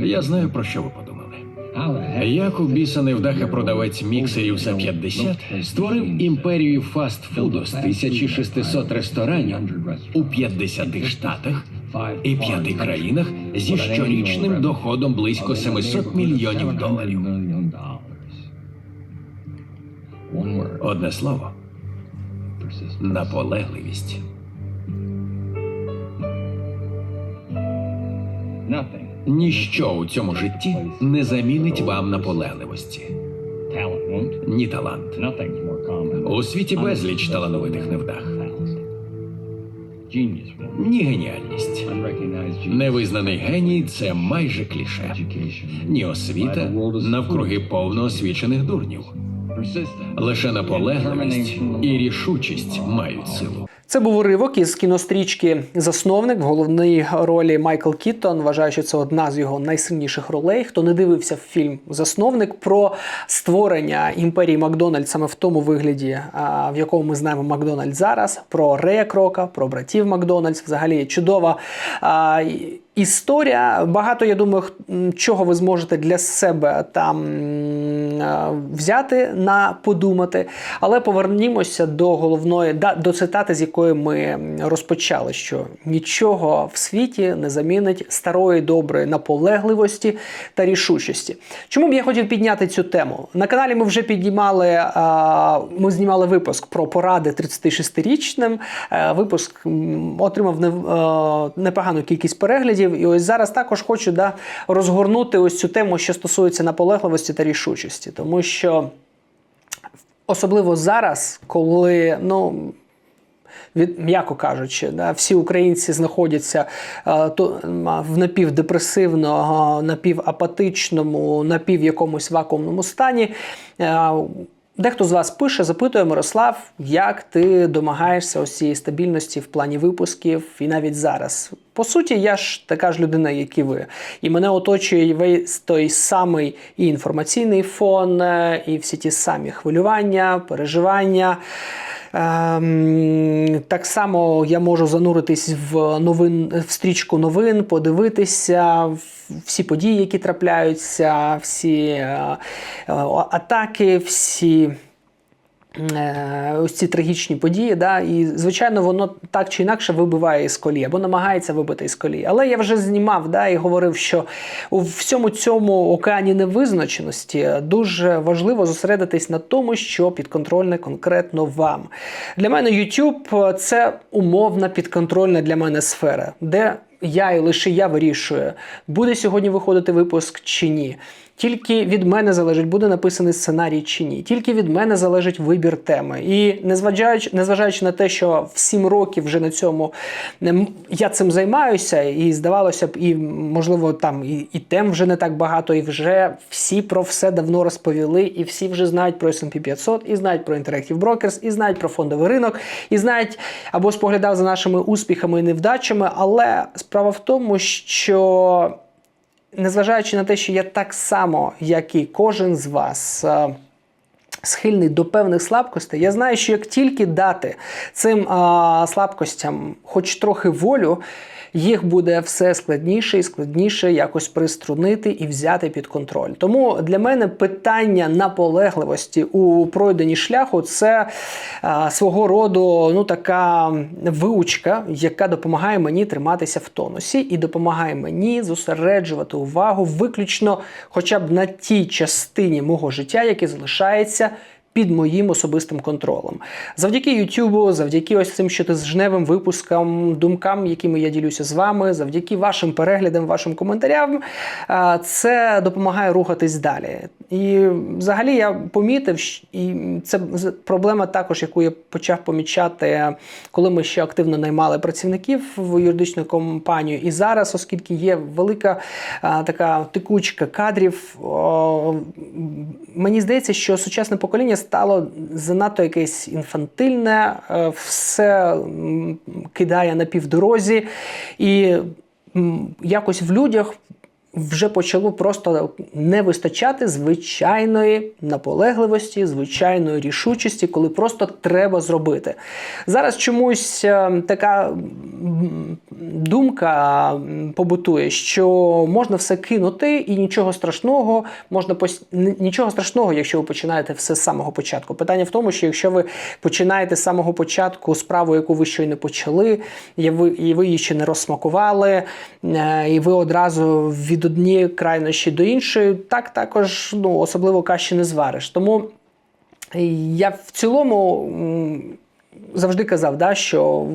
Я знаю, про що ви подумали. Як у біса невдаха продавець міксерів за 50 створив імперію фастфуду з 1600 ресторанів у 50 штатах і 5 країнах зі щорічним доходом близько 700 мільйонів доларів. Одне слово наполегливість. Ніщо у цьому житті не замінить вам наполегливості. Ні талант. У світі безліч талановитих невдах. Ні геніальність. Невизнаний геній це майже кліше. Ні освіта навкруги повно освічених дурнів. Лише наполегливість і рішучість мають силу. Це був уривок із кінострічки Засновник в головній ролі Майкл Кіттон. Вважаю, що це одна з його найсильніших ролей. Хто не дивився фільм Засновник про створення імперії Макдональд саме в тому вигляді, в якому ми знаємо Макдональд зараз, про Рея Крока, про братів Макдональдс. Взагалі чудова історія. Багато я думаю, чого ви зможете для себе там взяти на подумати. Але повернімося до головної до цитати, з якої ми розпочали, що нічого в світі не замінить старої доброї наполегливості та рішучості. Чому б я хотів підняти цю тему? На каналі ми вже піднімали, ми знімали випуск про поради 36-річним. Е, Випуск отримав е, непогану кількість переглядів. І ось зараз також хочу да, розгорнути ось цю тему, що стосується наполегливості та рішучості, тому що особливо зараз, коли ну. Від, м'яко кажучи, да, всі українці знаходяться е, то, а, в напівдепресивному, напівапатичному, напів якомусь вакуумному стані. Е, Дехто з вас пише, запитує Мирослав, як ти домагаєшся ось цієї стабільності в плані випусків і навіть зараз. По суті, я ж така ж людина, як і ви. І мене оточує весь той самий і інформаційний фон, е, і всі ті самі хвилювання, переживання. Ем, так само я можу зануритись в новин в стрічку новин, подивитися всі події, які трапляються, всі е, е, атаки, всі. Е, Ось ці трагічні події, да, і звичайно, воно так чи інакше вибиває із колії або намагається вибити із колії. Але я вже знімав да, і говорив, що у всьому цьому океані невизначеності дуже важливо зосередитись на тому, що підконтрольне конкретно вам. Для мене YouTube – це умовна підконтрольна для мене сфера, де я і лише я вирішую, буде сьогодні виходити випуск чи ні. Тільки від мене залежить, буде написаний сценарій чи ні. Тільки від мене залежить вибір теми. І незважаючи, незважаючи на те, що в 7 років вже на цьому я цим займаюся, і здавалося б, і можливо там і, і тем вже не так багато, і вже всі про все давно розповіли, і всі вже знають про S&P 500, і знають про Interactive Brokers, і знають про фондовий ринок, і знають або споглядав за нашими успіхами і невдачами. Але справа в тому, що незважаючи на те, що я так само, як і кожен з вас. е, Схильний до певних слабкостей, я знаю, що як тільки дати цим а, слабкостям хоч трохи волю, їх буде все складніше і складніше якось приструнити і взяти під контроль. Тому для мене питання наполегливості у пройденні шляху це а, свого роду ну, така виучка, яка допомагає мені триматися в тонусі і допомагає мені зосереджувати увагу виключно хоча б на тій частині мого життя, яке залишається під моїм особистим контролем. Завдяки Ютубу, завдяки ось цим щотижневим випускам, думкам, якими я ділюся з вами, завдяки вашим переглядам, вашим коментарям, це допомагає рухатись далі. І взагалі я помітив, і це проблема також, яку я почав помічати, коли ми ще активно наймали працівників в юридичну компанію. І зараз, оскільки є велика а, така текучка кадрів, о, мені здається, що сучасне покоління стало занадто якесь інфантильне, е, все кидає на півдорозі, і якось в людях вже почало просто не вистачати звичайної наполегливості, звичайної рішучості, коли просто треба зробити. Зараз чомусь е, така думка побутує, що можна все кинути і нічого страшного, можна пос... нічого страшного, якщо ви починаєте все з самого початку. Питання в тому, що якщо ви починаєте з самого початку справу, яку ви щойно почали, і ви, і ви її ще не розсмакували, е, і ви одразу від однієї крайнощі до іншої, так також ну, особливо каші не звариш. Тому я в цілому завжди казав, да, що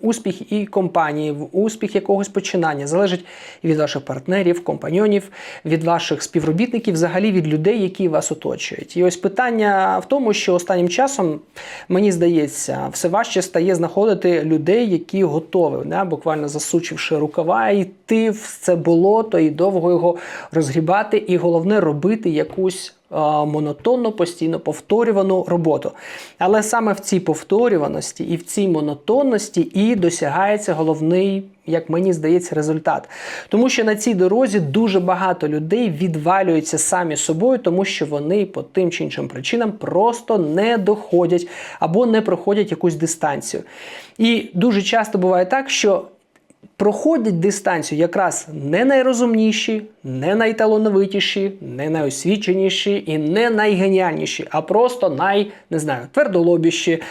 успіх і компанії, успіх якогось починання залежить від ваших партнерів, компаньонів, від ваших співробітників, взагалі від людей, які вас оточують. І ось питання в тому, що останнім часом, мені здається, все важче стає знаходити людей, які готові, да, буквально засучивши рукава, йти в це болото і довго його розгрібати, і головне робити якусь монотонну, постійно повторювану роботу. Але саме в цій повторюваності і в цій монотонності і досягається головний, як мені здається, результат. Тому що на цій дорозі дуже багато людей відвалюються самі собою, тому що вони по тим чи іншим причинам просто не доходять або не проходять якусь дистанцію. І дуже часто буває так, що проходять дистанцію якраз не найрозумніші, не найталановитіші, не найосвіченіші і не найгеніальніші, а просто най, не знаю, твердолобіші, е,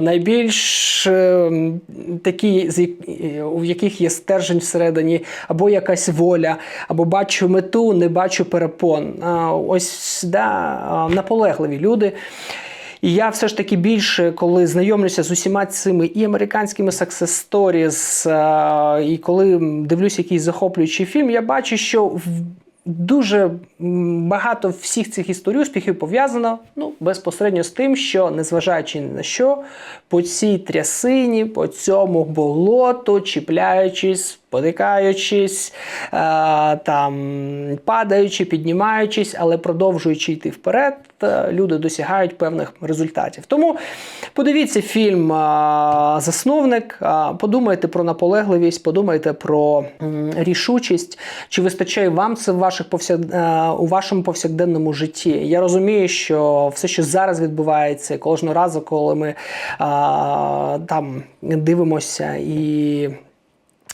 найбільш е, такі, як- у яких є стержень всередині, або якась воля, або бачу мету, не бачу перепон. Е, ось да, е, наполегливі люди. І я все ж таки більше, коли знайомлюся з усіма цими і американськими success stories, е, і коли дивлюсь якийсь захоплюючий фільм, я бачу, що в дуже багато всіх цих історій успіхів пов'язано ну, безпосередньо з тим, що незважаючи ні на що, по цій трясині, по цьому болоту, чіпляючись, потикаючись, е, там, падаючи, піднімаючись, але продовжуючи йти вперед, е, люди досягають певних результатів. Тому подивіться фільм е, Засновник, подумайте про наполегливість, подумайте про рішучість, чи вистачає вам це в ваших повсяк... у вашому повсякденному житті. Я розумію, що все, що зараз відбувається, кожного разу, коли ми там дивимося і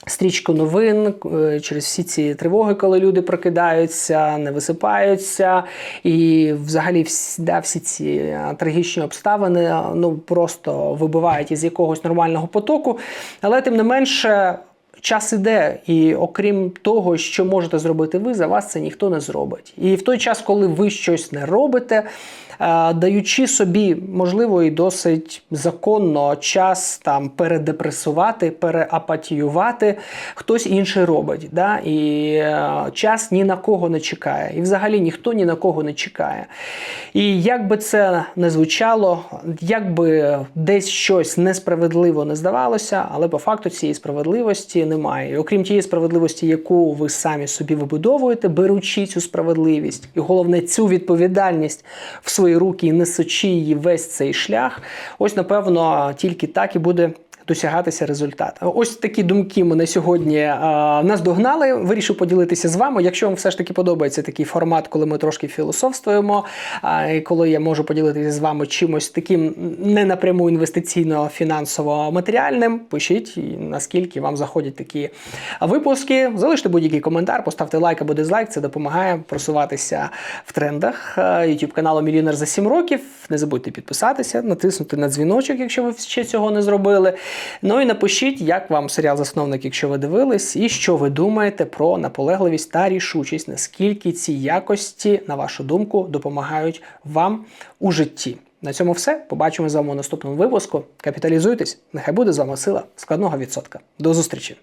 стрічку новин е, через всі ці тривоги, коли люди прокидаються, не висипаються, і взагалі всі, да, всі ці е, трагічні обставини е, ну просто вибивають із якогось нормального потоку. Але тим не менше. Час іде, і окрім того, що можете зробити ви, за вас це ніхто не зробить. І в той час, коли ви щось не робите, даючи собі, можливо, і досить законно час там передепресувати, переапатіювати, хтось інший робить. Да? І е, час ні на кого не чекає. І взагалі ніхто ні на кого не чекає. І як би це не звучало, як би десь щось несправедливо не здавалося, але по факту цієї справедливості немає. І окрім тієї справедливості, яку ви самі собі вибудовуєте, беручи цю справедливість, і головне цю відповідальність в свої руки і несучи її весь цей шлях, ось напевно тільки так і буде. Досягатися результат. Ось такі думки мене сьогодні е, наздогнали. Вирішив поділитися з вами. Якщо вам все ж таки подобається такий формат, коли ми трошки філософствуємо, і коли я можу поділитися з вами чимось таким не напряму інвестиційно фінансово матеріальним, пишіть наскільки вам заходять такі випуски. Залиште будь-який коментар, поставте лайк або дизлайк. Це допомагає просуватися в трендах YouTube каналу Мільйонер за 7 років. Не забудьте підписатися, натиснути на дзвіночок, якщо ви ще цього не зробили. Ну і напишіть, як вам серіал Засновник, якщо ви дивились, і що ви думаєте про наполегливість та рішучість, наскільки ці якості, на вашу думку, допомагають вам у житті. На цьому все. Побачимо з вами у наступному випуску. Капіталізуйтесь, нехай буде з вами сила складного відсотка. До зустрічі!